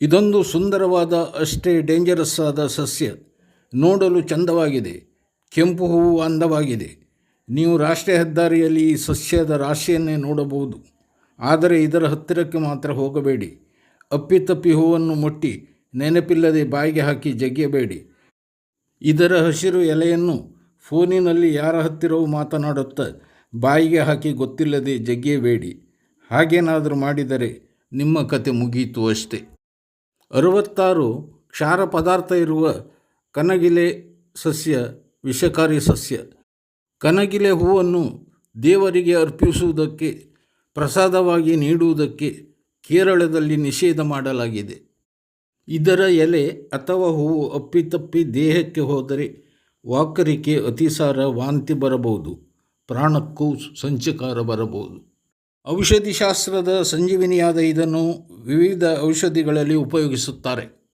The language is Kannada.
ಇದೊಂದು ಸುಂದರವಾದ, ಅಷ್ಟೇ ಡೇಂಜರಸ್ ಆದ ಸಸ್ಯ. ನೋಡಲು ಚಂದವಾಗಿದೆ, ಕೆಂಪು ಹೂವು ಅಂದವಾಗಿದೆ. ನೀವು ರಾಷ್ಟ್ರೀಯ ಹೆದ್ದಾರಿಯಲ್ಲಿ ಈ ಸಸ್ಯದ ರಾಶಿಯನ್ನೇ ನೋಡಬಹುದು. ಆದರೆ ಇದರ ಹತ್ತಿರಕ್ಕೆ ಮಾತ್ರ ಹೋಗಬೇಡಿ. ಅಪ್ಪಿತಪ್ಪಿ ಹೂವನ್ನು ಮುಟ್ಟಿ, ನೆನಪಿಲ್ಲದೆ ಬಾಯಿಗೆ ಹಾಕಿ ಜಗ್ಗಬೇಡಿ. ಇದರ ಹಸಿರು ಎಲೆಯನ್ನು ಫೋನಿನಲ್ಲಿ ಯಾರ ಹತ್ತಿರವೂ ಮಾತನಾಡುತ್ತಾ ಬಾಯಿಗೆ ಹಾಕಿ ಗೊತ್ತಿಲ್ಲದೆ ಜಗ್ಗಿಯಬೇಡಿ ಹಾಗೇನಾದರೂ ಮಾಡಿದರೆ ನಿಮ್ಮ ಕತೆ ಮುಗಿಯಿತು ಅಷ್ಟೇ. ಅರವತ್ತಾರು ಕ್ಷಾರ ಪದಾರ್ಥ ಇರುವ ಕನಗಿಲೆ ಸಸ್ಯ, ವಿಷಕಾರಿ ಸಸ್ಯ. ಕನಗಿಲೆ ಹೂವನ್ನು ದೇವರಿಗೆ ಅರ್ಪಿಸುವುದಕ್ಕೆ, ಪ್ರಸಾದವಾಗಿ ನೀಡುವುದಕ್ಕೆ ಕೇರಳದಲ್ಲಿ ನಿಷೇಧ ಮಾಡಲಾಗಿದೆ. ಇದರ ಎಲೆ ಅಥವಾ ಹೂವು ಅಪ್ಪಿತಪ್ಪಿ ದೇಹಕ್ಕೆ ಹೋದರೆ ವಾಕರಿಕೆ ಅತಿಸಾರ ವಾಂತಿ ಬರಬಹುದು, ಪ್ರಾಣಕ್ಕೂ ಸಂಚಕಾರ ಬರಬಹುದು. ಔಷಧಿಶಾಸ್ತ್ರದ ಸಂಜೀವಿನಿಯಾದ ಇದನ್ನು ವಿವಿಧ ಔಷಧಿಗಳಲ್ಲಿ ಉಪಯೋಗಿಸುತ್ತಾರೆ.